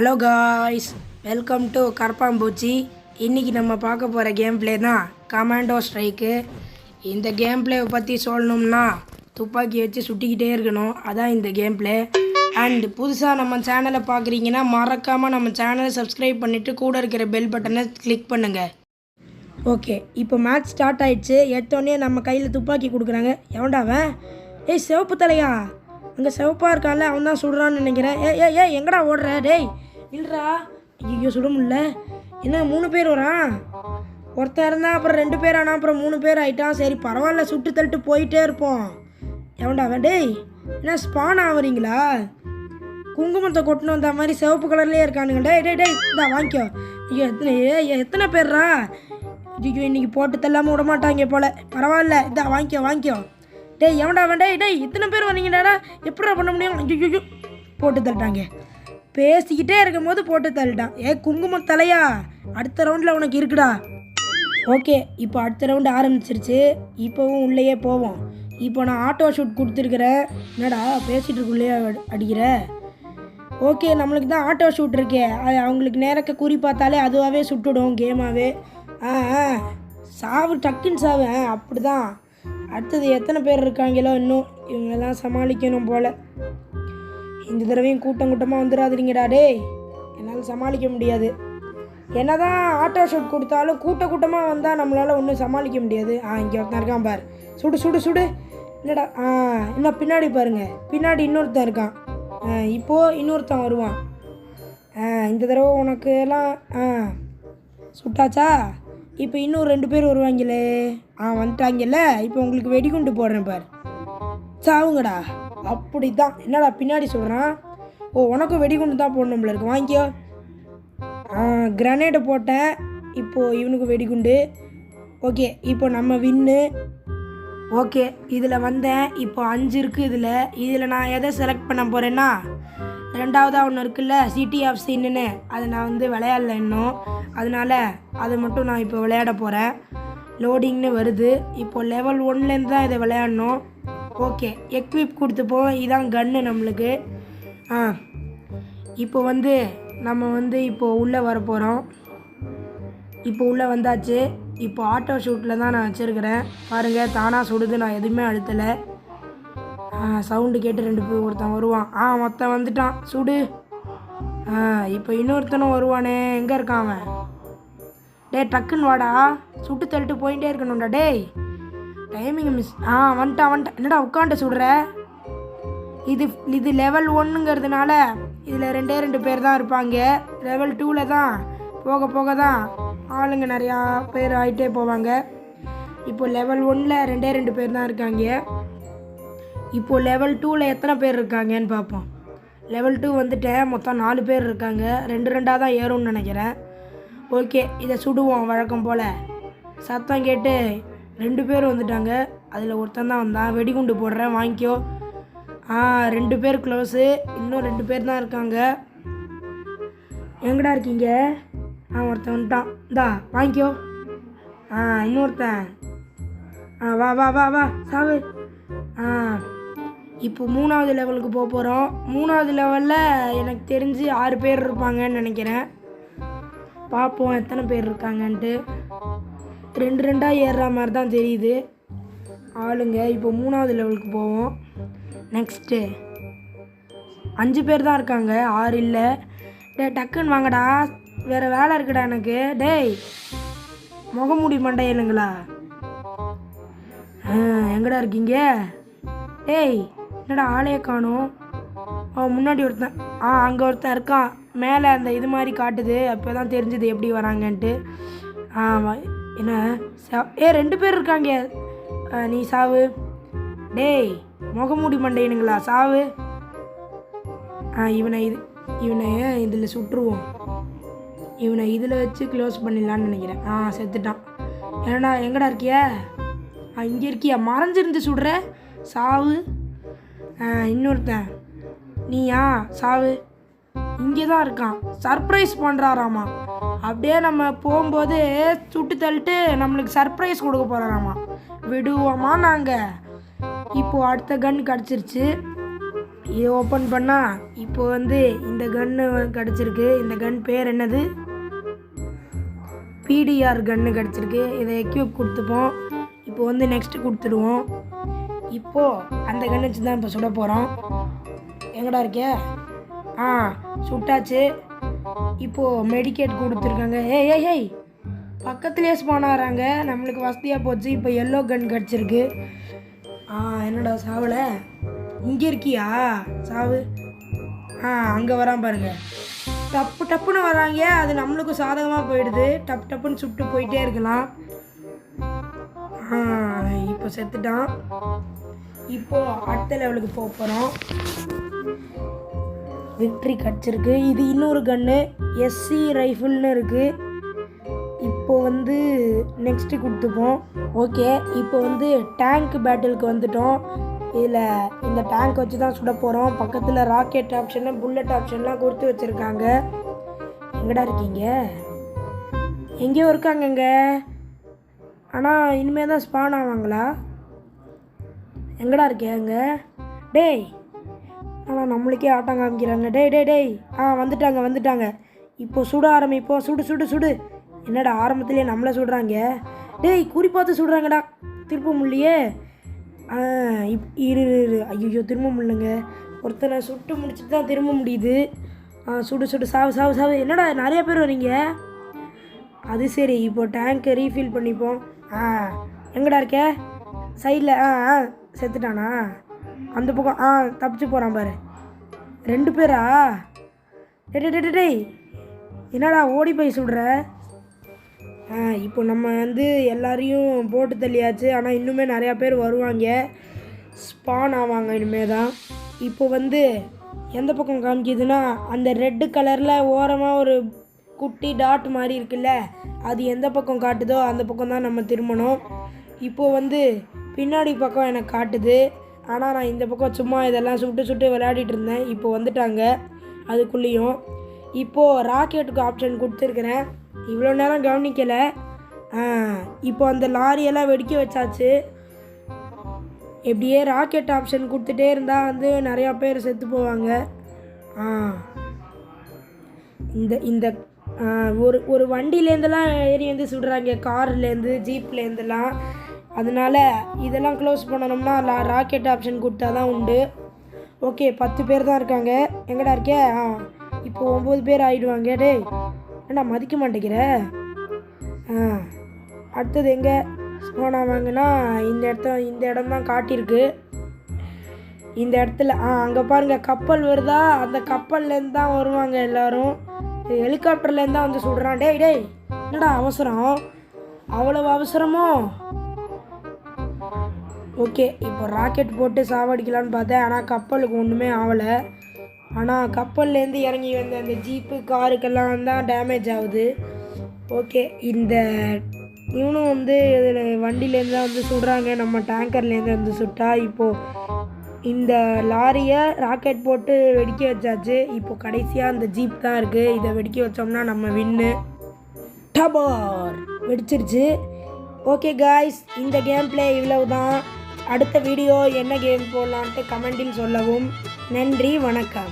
Hello guys welcome to கரப்பாம்பூச்சி இன்றைக்கி நம்ம பார்க்க போகிற கேம் ப்ளே தான் கமாண்டோ ஸ்ட்ரைக்கு இந்த கேம் பிளேவை பற்றி சொல்லணும்னா துப்பாக்கி வச்சு சுட்டிக்கிட்டே இருக்கணும். அதான் இந்த கேம் ப்ளே அண்ட் புதுசாக நம்ம சேனலை பார்க்குறீங்கன்னா மறக்காமல் நம்ம சேனலை சப்ஸ்கிரைப் பண்ணிவிட்டு கூட இருக்கிற பெல் பட்டனை கிளிக் பண்ணுங்கள் ஓகே இப்போ மேட்ச் ஸ்டார்ட் ஆயிடுச்சு. எடுத்தோடனே நம்ம கையில் துப்பாக்கி கொடுக்குறாங்க. எவன்டாவன் ஏய் சிவப்பு தலையா? அங்கே சிவப்பாக இருக்கான்ல அவன் தான் சுடுறான்னு நினைக்கிறேன். ஏ ஏ ஏ எங்கடா ஓடுற? டேய் இல்லைடா. ஐயோ சொல்ல முடில என்ன மூணு பேர் வரான் ஒருத்தன் இருந்தால் அப்புறம் ரெண்டு பேர் ஆனால் அப்புறம் மூணு பேர் ஆகிட்டான் சரி பரவாயில்ல சுட்டு தள்ளிட்டு போயிட்டே இருப்போம். எவன்டா அவன் டேய் என்ன ஸ்பான் ஆகுறீங்களா? குங்குமத்தை கொட்டணும் வந்த மாதிரி சிவப்பு கலர்லேயே இருக்கானுங்க. டேய் டேய் டேய் இந்தா வாங்கிக்கோ. ஐயோ எத்தனை ஏ எத்தனை பேர்ரா? ஐயோ இன்றைக்கி போட்டு தள்ளாமல் விட மாட்டாங்க போல். பரவாயில்ல இந்தா வாங்கிக்கோ வாங்கிக்கோ. டேய் எவன்டா வேண்டே டேய் இத்தனை பேர் வந்தீங்கடாடா எப்படிடா பண்ண முடியும்? ஐயோ போட்டு தள்ளிட்டாங்க. பேசிக்கிட்டே இருக்கும்போது போட்டு தள்ளிட்டான். ஏ குங்குமம் தலையா? அடுத்த ரவுண்டில் உனக்கு இருக்குடா. ஓகே இப்போ அடுத்த ரவுண்டு ஆரம்பிச்சிருச்சு. இப்போவும் உள்ளேயே போவோம். இப்போ நான் ஆட்டோ ஷூட் கொடுத்துருக்குறேன். என்னடா பேசிகிட்டு இருக்குள்ளேயே அடி- அடிக்கிற? ஓகே நம்மளுக்கு தான் ஆட்டோ ஷூட் இருக்கே. அது அவங்களுக்கு நேரக்க குறி பார்த்தாலே அதுவாகவே சுட்டுடும் கேமாகவே ஆ சாவு டக்குன்னு சாவு. அப்படி தான் அடுத்தது எத்தனை பேர் இருக்காங்களோ இன்னும் இவங்கெல்லாம் சமாளிக்கணும் போல். இந்த தடவையும் கூட்டம் கூட்டமாக வந்துடாதீங்கடா டேய். என்னால் சமாளிக்க முடியாது. என்ன தான் ஆட்டோ ஷூட் கொடுத்தாலும் கூட்ட கூட்டமாக வந்தால் நம்மளால் ஒன்றும் சமாளிக்க முடியாது. ஆ இங்கே ஒருத்தன் இருக்கான் பார். சுடு சுடு சுடு. என்னடா ஆ இன்னும் பின்னாடி பாருங்க. பின்னாடி இன்னொருத்தன் இருக்கான். ஆ இப்போது இன்னொருத்தன் வருவான். ஆ இந்த தடவை உனக்கு எல்லாம் ஆ சுட்டாச்சா? இப்போ இன்னும் ரெண்டு பேர் வருவாங்களே. ஆ வந்துட்டாங்கல்ல? இப்போ உங்களுக்கு வெடிகுண்டு போடுறேன் பார். சாவுங்கடா. அப்படி தான் என்னடா பின்னாடி சொல்கிறான் ஓ உனக்கும் வெடிகுண்டு தான் போடணும்ல இருக்கு. வாங்கிக்கோ. கிரனேடு போட்டேன். இப்போது இவனுக்கு வெடிகுண்டு. ஓகே இப்போ நம்ம வின்னு. ஓகே இதில் வந்தேன். இப்போ அஞ்சு இருக்குது இதில். இதில் நான் எதை செலக்ட் பண்ண போகிறேன்னா ரெண்டாவதாக ஒன்று இருக்குல்ல சிட்டி ஆஃப் சீனுன்னு அதை நான் வந்து விளையாடல இன்னும். அதனால் அதை மட்டும் நான் இப்போ விளையாட போகிறேன் லோடிங்னு வருது. இப்போ லெவல் ஒன்லேருந்து தான் இதை விளையாடணும். ஓகே எக்விப் கொடுத்துப்போம் இதான் கன்று நம்மளுக்கு. ஆ இப்போ வந்து நம்ம வந்து இப்போது உள்ளே வர போகிறோம் இப்போ உள்ளே வந்தாச்சு. இப்போ ஆட்டோ ஷூட்டில் தான் நான் வச்சுருக்கிறேன். பாருங்கள் தானாக சுடுது. நான் எதுவுமே அழுத்தலை. சவுண்டு கேட்டு ரெண்டு பேர் ஒருத்தன் வருவான். ஆ மொத்தம் வந்துட்டான். சுடு. ஆ இப்போ இன்னொருத்தனும் வருவானே. எங்கே இருக்கான் அவன்? டே டக்குன்னு வாடா. சுட்டு தள்ளிட்டு போயிட்டே இருக்கணும்டா. டேய். டைமிங் மிஸ் ஆ வந்துட்டான் வந்துட்டான் என்னடா உட்காண்ட சுடுற இது இது லெவல் ஒன்றுங்கிறதுனால இதில் ரெண்டே ரெண்டு பேர் தான் இருப்பாங்க. லெவல் டூவில் தான் போக போக தான் ஆளுங்க நிறையா பேர் ஆகிட்டே போவாங்க. இப்போ லெவல் ஒன்னில் ரெண்டே ரெண்டு பேர் தான் இருக்காங்க. இப்போது லெவல் டூவில் எத்தனை பேர் இருக்காங்கன்னு பார்ப்போம். லெவல் டூ வந்துட்டேன் மொத்தம் நாலு பேர் இருக்காங்க. ரெண்டு ரெண்டாக தான் ஏறும்னு நினைக்கிறேன். ஓகே இதை சுடுவோம் வழக்கம் போல். சத்தம் கேட்டு ரெண்டு பேர் வந்துட்டாங்க. அதில் ஒருத்தன் தான் வந்தான். வெடிகுண்டு போடுறேன் வாங்கிக்கோ. ஆ ரெண்டு பேர் க்ளோஸு இன்னும் ரெண்டு பேர் தான் இருக்காங்க. எங்கடா இருக்கீங்க? ஆ ஒருத்தன் வந்துட்டான். இந்தா வாங்கிக்கோ. ஆ இன்னொருத்தன். ஆ வா வா வா வா சாவு. ஆ இப்போ மூணாவது லெவலுக்கு போக போகிறோம் மூணாவது லெவலில் எனக்கு தெரிஞ்சு ஆறு பேர் இருப்பாங்கன்னு நினைக்கிறேன். பார்ப்போம் எத்தனை பேர் இருக்காங்கன்ட்டு. ரெண்டு ரெண்டாக ஏறுற மாதிரி தான் தெரியுது. ஆளுங்க இப்போ மூணாவது லெவலுக்கு போவோம். நெக்ஸ்ட்டு அஞ்சு பேர் தான் இருக்காங்க. ஆறு இல்லை. டே டக்குன்னு வாங்கடா. வேறு வேலை இருக்குடா எனக்கு. டேய் முகமூடி மண்டையலுங்களா ஆ எங்கடா இருக்கீங்க? டேய் என்னடா ஆளையே காணும். அவன் முன்னாடி ஒருத்தன். ஆ அங்கே ஒருத்தன் இருக்கான். மேலே அந்த இது மாதிரி காட்டுது. அப்போ தான் தெரிஞ்சுது எப்படி வராங்கன்ட்டு. ஆ என்ன சா- ஏ ரெண்டு பேர் இருக்காங்க. நீ சாவு. டேய் முகமூடி மண்டையனுங்களா சாவு. ஆ இவனை இது இவனை இதில் சுட்டுருவோம். இவனை இதில் வச்சு க்ளோஸ் பண்ணிடலான்னு நினைக்கிறேன். ஆ செத்துட்டான். ஏன்னா எங்கடா இருக்கிய? ஆ இங்கே இருக்கியா? மறைஞ்சிருந்து சுடுற? சாவு. ஆ இன்னொருத்தன். நீயா? சாவு. இங்கே தான் இருக்கான். சர்ப்ரைஸ் பண்ணுறாராமா அப்படியே நம்ம போகும்போது சுட்டு தள்ளிட்டு நம்மளுக்கு சர்ப்ரைஸ் கொடுக்க போகிறாராமா விடுவோமா நாங்கள் இப்போது அடுத்த கன் கிடச்சிருச்சு. இதை ஓப்பன் பண்ணால் இப்போ வந்து இந்த கன்று கிடச்சிருக்கு. இந்த கன் பேர் என்னது? பிடிஆர் கன்று கிடச்சிருக்கு. இதை எக்யூப் கொடுத்துப்போம். இப்போ வந்து நெக்ஸ்ட்டு கொடுத்துடுவோம். இப்போது அந்த கன் வச்சு தான் இப்போ சுட போகிறோம் எங்கடா இருக்கே ஆ சுட்டாச்சு. இப்போது மெடிக்கேட் கொடுத்துருக்காங்க. ஏய் ஏய் ஏய் பக்கத்துலேயே ஸ்பானாகிறாங்க நம்மளுக்கு வசதியாக போச்சு. இப்போ எல்லோ கன் கிடச்சிருக்கு. ஆ என்னடா சாவலை? இங்கே இருக்கியா? சாவு. ஆ அங்கே வரான் பாருங்க. டப்பு டப்புன்னு வராங்க. அது நம்மளுக்கும் சாதகமாக போயிடுது. டப்பு டப்புன்னு சுட்டு போயிட்டே இருக்கலாம். ஆ இப்போ செத்துட்டான். இப்போது அடுத்த லெவலுக்கு போக போகிறோம் விக்ட்ரி கிடச்சிருக்கு. இது இன்னொரு கன்று எஸ்சி ரைஃபிள்னு இருக்குது இப்போ வந்து நெக்ஸ்ட்டு கொடுத்துப்போம். ஓகே இப்போ வந்து டேங்க் பேட்டிலுக்கு வந்துட்டோம். இதில் இந்த டேங்க் வச்சு தான் சுட போகிறோம் பக்கத்தில் ராக்கெட் ஆப்ஷனு புல்லட் ஆப்ஷன்லாம் கொடுத்து வச்சுருக்காங்க. எங்கடா இருக்கீங்க? எங்கேயோ இருக்காங்கங்க. ஆனால் இனிமேல் தான் ஸ்பான் ஆவாங்களா? எங்கடா இருக்கேங்க? டேய் ஆனால் நம்மளுக்கே ஆட்டம் காமிக்கிறாங்க. டேய் டேய் டேய். ஆ வந்துட்டாங்க வந்துட்டாங்க. இப்போ சுட ஆரம்பிப்போம் சுடு சுடு சுடு. என்னடா ஆரம்பத்துலேயே நம்மளை சுடுறாங்க? டேய் குறி பார்த்து சுடுறாங்கடா. திருப்ப முடியலையே ஆ இப் இரு இரு ஐயோ திரும்ப முடியலங்க ஒருத்தனை சுட்டு முடிச்சுட்டு தான் திரும்ப முடியுது. ஆ சுடு சுடு. சாவு சாவு சாவு. என்னடா நிறைய பேர் வரீங்க? அது சரி இப்போ டேங்க்கை ரீஃபில் பண்ணிப்போம். ஆ எங்கடா இருக்க? சைடில் ஆ ஆ செத்துட்டானா? அந்த பக்கம் ஆ தப்பிச்சு போகிறான் பாரு. ரெண்டு பேரா? டே டே, டே டேய் என்னடா ஓடி போய் சுடுற ஆ இப்போ நம்ம வந்து எல்லாரையும் போட்டு தள்ளியாச்சு. ஆனால் இன்னுமே நிறையா பேர் வருவாங்க. ஸ்பான் ஆவாங்க இனிமே தான். இப்போ வந்து எந்த பக்கம் காமிக்குதுன்னா அந்த ரெட்டு கலரில் ஓரமாக ஒரு குட்டி டாட் மாதிரி இருக்குல்ல அது எந்த பக்கம் காட்டுதோ அந்த பக்கம் தான் நம்ம திரும்பணும். இப்போது வந்து பின்னாடி பக்கம் எனக்கு காட்டுது. ஆனால் நான் இந்த பக்கம் சும்மா இதெல்லாம் சுட்டு சுட்டு விளையாடிட்டு இருந்தேன். இப்போ வந்துட்டாங்க. அதுக்குள்ளேயும் இப்போது ராக்கெட்டுக்கு ஆப்ஷன் கொடுத்துருக்குறேன். இவ்வளோ நேரம் கவனிக்கலை. இப்போ அந்த லாரியெல்லாம் வெடிக்க வச்சாச்சு. எப்படியே ராக்கெட் ஆப்ஷன் கொடுத்துட்டே இருந்தால் வந்து நிறையா பேர் செத்து போவாங்க. ஆ இந்த இந்த ஒரு ஒரு வண்டியிலேருந்துலாம் ஏறி வந்து சுடுறாங்க. கார்லேருந்து ஜீப்லேருந்துலாம். அதனால இதெல்லாம் க்ளோஸ் பண்ணணும்னா ராக்கெட் ஆப்ஷன் கொடுத்தா தான் உண்டு. ஓகே பத்து பேர் தான் இருக்காங்க. எங்கடா இருக்கே? ஆ இப்போ ஒம்பது பேர் ஆகிடுவாங்க டேய் ஏண்டா மதிக்க மாட்டேங்கிற? ஆ அடுத்தது எங்கே? போனால் வாங்கினா இந்த இடத்த இந்த இடம் தான் காட்டியிருக்கு. இந்த இடத்துல ஆ அங்கே பாருங்கள் கப்பல் வருதா? அந்த கப்பல்லேருந்து தான் வருவாங்க எல்லோரும். ஹெலிகாப்டர்லேருந்து தான் வந்து சுடுறான். டேய் டேய் என்னடா அவசரம்? அவ்வளோ அவசரமோ? ஓகே இப்போ ராக்கெட் போட்டு சாவடிக்கலான்னு பார்த்தேன். ஆனால் கப்பலுக்கு ஒன்றுமே ஆகலை ஆனால் கப்பல்லேருந்து இறங்கி வந்த அந்த ஜீப்பு காருக்கெல்லாம் தான் டேமேஜ் ஆகுது. ஓகே இந்த இவனும் வந்து இதில் வண்டியிலேருந்து தான் வந்து சுடுறாங்க. நம்ம டேங்கர்லேருந்து வந்து சுட்டா. இப்போது இந்த லாரியை ராக்கெட் போட்டு வெடிக்க வச்சாச்சு. இப்போ கடைசியாக அந்த ஜீப் தான் இருக்குது இதை வெடிக்க வச்சோம்னா நம்ம வின்னு. டபார்! வெடிச்சிருச்சு. ஓகே காய்ஸ் இந்த கேம் பிளே இவ்வளவு தான் அடுத்த வீடியோ என்ன கேம் போடலான்ட்டு கமெண்டில் சொல்லவும். நன்றி வணக்கம்.